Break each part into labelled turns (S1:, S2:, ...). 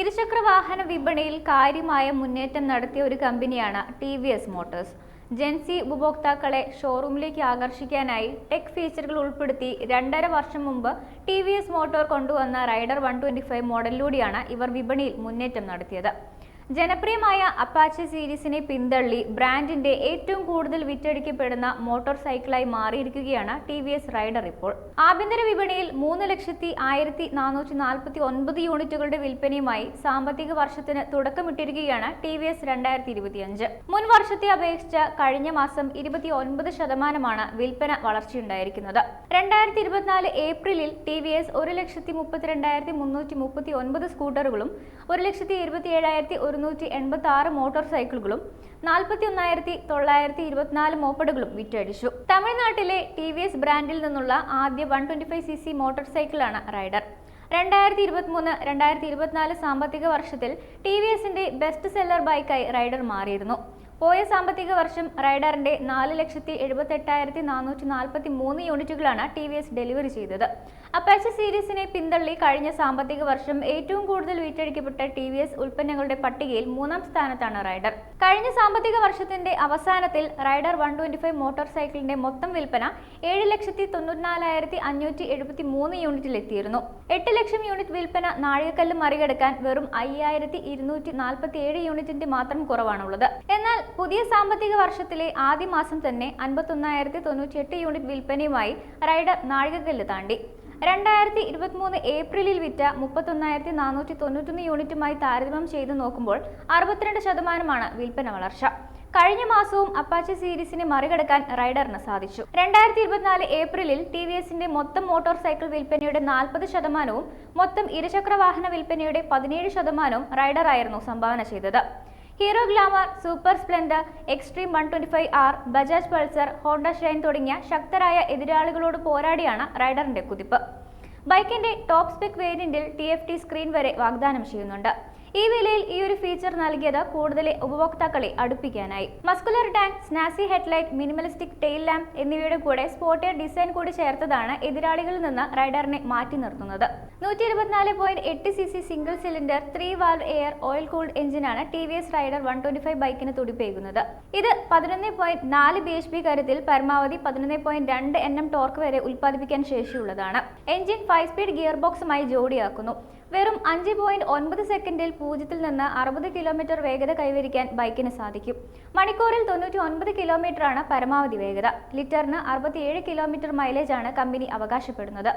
S1: ഇരുചക്ര വാഹന വിപണിയിൽ കാര്യമായ മുന്നേറ്റം നടത്തിയ ഒരു കമ്പനിയാണ് T V S Motors. Gen Z ഉപഭോക്താക്കളെ ഷോറൂമിലേക്ക് ആകർഷിക്കാനായി ടെക് ഫീച്ചറുകൾ ഉൾപ്പെടുത്തി രണ്ടര വർഷം മുമ്പ് ടി വി എസ് മോട്ടോർ കൊണ്ടുവന്ന റൈഡർ വൺ ട്വന്റി ഫൈവ് മോഡലിലൂടെയാണ് ഇവർ വിപണിയിൽ മുന്നേറ്റം നടത്തിയത്. ജനപ്രിയമായ അപ്പാച്ചി സീരീസിനെ പിന്തള്ളി ബ്രാൻഡിന്റെ ഏറ്റവും കൂടുതൽ വിറ്റഴിക്കപ്പെടുന്ന മോട്ടോർ സൈക്കിളായി മാറിയിരിക്കുകയാണ് ടി വി എസ് റൈഡർ ഇപ്പോൾ. ആഭ്യന്തര വിപണിയിൽ മൂന്ന് ലക്ഷത്തി ആയിരത്തി നാനൂറ്റി നാൽപ്പത്തി ഒൻപത് യൂണിറ്റുകളുടെ വിൽപ്പനയുമായി സാമ്പത്തിക വർഷത്തിന് തുടക്കമിട്ടിരിക്കുകയാണ് ടി വി എസ് രണ്ടായിരത്തി ഇരുപത്തിയഞ്ച്. മുൻ വർഷത്തെ അപേക്ഷിച്ച് കഴിഞ്ഞ മാസം ഇരുപത്തി ഒൻപത് ശതമാനമാണ് വിൽപ്പന വളർച്ചയുണ്ടായിരിക്കുന്നത്. രണ്ടായിരത്തി ഇരുപത്തിനാല് ഏപ്രിലിൽ ടി വി എസ് ഒരു ലക്ഷത്തി മുപ്പത്തിരണ്ടായിരത്തി മുന്നൂറ്റി മുപ്പത്തി ഒൻപത് സ്കൂട്ടറുകളും ഒരു ലക്ഷത്തി ഇരുപത്തി ഏഴായിരത്തി ഒരുന്നൂറ്റി എൺപത്തി ആറ് മോട്ടോർ സൈക്കിളുകളും നാൽപ്പത്തി ഒന്നായിരത്തി തൊള്ളായിരത്തി ഇരുപത്തിനാല് മോപ്പഡുകളും വിറ്റഴിച്ചു. തമിഴ്നാട്ടിലെ ടി വി എസ് ബ്രാൻഡിൽ നിന്നുള്ള ആദ്യ one twenty five C C motor സൈക്കിളാണ് റൈഡർ. രണ്ടായിരത്തി ഇരുപത്തിമൂന്ന് രണ്ടായിരത്തി ഇരുപത്തിനാല് സാമ്പത്തിക വർഷത്തിൽ ടി വി എസിന്റെ ബെസ്റ്റ് സെല്ലർ ബൈക്കായി റൈഡർ മാറിയിരുന്നു. പോയ സാമ്പത്തിക വർഷം റൈഡറിന്റെ നാല് ലക്ഷത്തി എഴുപത്തി എട്ടായിരത്തി നാനൂറ്റി നാൽപ്പത്തി മൂന്ന് യൂണിറ്റുകളാണ് ടി വി എസ് ഡെലിവറി ചെയ്തത്. അപ്പാച്ച സീരീസിനെ പിന്തള്ളി കഴിഞ്ഞ സാമ്പത്തിക വർഷം ഏറ്റവും കൂടുതൽ വിറ്റഴിക്കപ്പെട്ട ടി വി എസ് ഉൽപ്പന്നങ്ങളുടെ പട്ടികയിൽ മൂന്നാം സ്ഥാനത്താണ് റൈഡർ. കഴിഞ്ഞ സാമ്പത്തിക വർഷത്തിന്റെ അവസാനത്തിൽ Raider one twenty five motor സൈക്കിളിന്റെ മൊത്തം വിൽപ്പന ഏഴ് ലക്ഷത്തി തൊണ്ണൂറ്റിനാലായിരത്തി അഞ്ഞൂറ്റി എഴുപത്തി മൂന്ന് യൂണിറ്റിലെത്തിയിരുന്നു. എട്ട് ലക്ഷം യൂണിറ്റ് വിൽപ്പന നാഴികക്കല്ല് മറികടക്കാൻ വെറും അയ്യായിരത്തി ഇരുന്നൂറ്റി നാൽപ്പത്തി ഏഴ് യൂണിറ്റിന്റെ മാത്രം കുറവാണുള്ളത്. എന്നാൽ പുതിയ സാമ്പത്തിക വർഷത്തിലെ ആദ്യ മാസം തന്നെ അൻപത്തൊന്നായിരത്തി തൊണ്ണൂറ്റി എട്ട് യൂണിറ്റ് വിൽപ്പനയുമായി റൈഡർ നാഴികക്കല്ല് താണ്ടി. രണ്ടായിരത്തി ഇരുപത്തിമൂന്ന് ഏപ്രിലിൽ വിറ്റ മുപ്പത്തൊന്നായിരത്തി നാനൂറ്റി തൊണ്ണൂറ്റൊന്ന് യൂണിറ്റുമായി താരതമ്യം ചെയ്തു നോക്കുമ്പോൾ അറുപത്തിരണ്ട് ശതമാനമാണ് വിൽപ്പന വളർച്ച. കഴിഞ്ഞ മാസവും അപ്പാച്ചി സീരീസിനെ മറികടക്കാൻ റൈഡറിന് സാധിച്ചു. രണ്ടായിരത്തി ഇരുപത്തിനാല് ഏപ്രിലിൽ ടി വി എസിന്റെ മൊത്തം മോട്ടോർ സൈക്കിൾ വിൽപ്പനയുടെ നാൽപ്പത് ശതമാനവും മൊത്തം ഇരുചക്ര വാഹന വിൽപ്പനയുടെ പതിനേഴ് ശതമാനവും റൈഡറായിരുന്നു സംഭാവന ചെയ്തത്. Hero Glamour Super Splendor Xtreme one twenty five R Bajaj Pulsar Honda Shine തുടങ്ങിയ ശക്തരായ എതിരാളികളോട് പോരാടിയാണ് റൈഡറിന്റെ കുതിപ്പ്. ബൈക്കിന്റെ ടോപ്പ് സ്പെക് വേരിയന്റിൽ ടി എഫ് ടി സ്ക്രീൻ വരെ വാഗ്ദാനം ചെയ്യുന്നുണ്ട്. ഈ വിലയിൽ ഈ ഒരു ഫീച്ചർ നൽകിയത് കൂടുതൽ ഉപഭോക്താക്കളെ അടുപ്പിക്കാനായി. Muscular tank snazzy headlight minimalistic tail lamp എന്നിവയുടെ കൂടെ സ്പോർട്ടിയർ ഡിസൈൻ കൂടി ചേർത്തതാണ് എതിരാളികളിൽ നിന്ന് റൈഡറിനെ മാറ്റി നിർത്തുന്നത്. നൂറ്റി ഇരുപത്തിനാല് പോയിന്റ് എട്ട് C C single cylinder three valve air oil cooled എഞ്ചിനാണ് T V S Raider one twenty five ബൈക്കിന് തുടിപ്പേകുന്നത് ഇത് പതിനൊന്ന് പോയിന്റ് നാല് ബി എച്ച് പി കരുത്തിൽ പരമാവധി പതിനൊന്ന് പോയിന്റ് രണ്ട് എൻ എം ടോർക്ക് വരെ ഉൽപ്പാദിപ്പിക്കാൻ ശേഷിയുള്ളതാണ്. എഞ്ചിൻ ഫൈവ് സ്പീഡ് ഗിയർ ബോക്സുമായി ജോഡിയാക്കുന്നു. വെറും അഞ്ച് പോയിന്റ് ഒൻപത് സെക്കൻഡിൽ പൂജ്യത്തിൽ നിന്ന് അറുപത് കിലോമീറ്റർ വേഗത കൈവരിക്കാൻ ബൈക്കിന് സാധിക്കും. മണിക്കൂറിൽ തൊണ്ണൂറ്റി ഒൻപത് കിലോമീറ്ററാണ് പരമാവധി വേഗത. ലിറ്ററിന് അറുപത്തിയേഴ് കിലോമീറ്റർ മൈലേജ് ആണ് കമ്പനി അവകാശപ്പെടുന്നത്.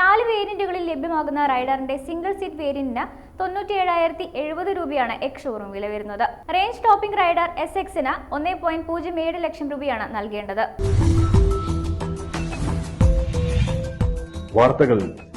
S1: നാല് വേരിയന്റുകളിൽ ലഭ്യമാകുന്ന റൈഡറിന്റെ സിംഗിൾ സീറ്റ് വേരിയന്റിന് തൊണ്ണൂറ്റി ഏഴായിരത്തി എഴുപത് രൂപയാണ് എക്സ് ഷോറൂം വില വരുന്നത്. റേഞ്ച് ടോപ്പിംഗ് റൈഡർ എസ് എക്സിന് ഒന്നേ പോയിന്റ് പൂജ്യം ഏഴ് ലക്ഷം രൂപയാണ് നൽകേണ്ടത്.
S2: വാർത്തകൾ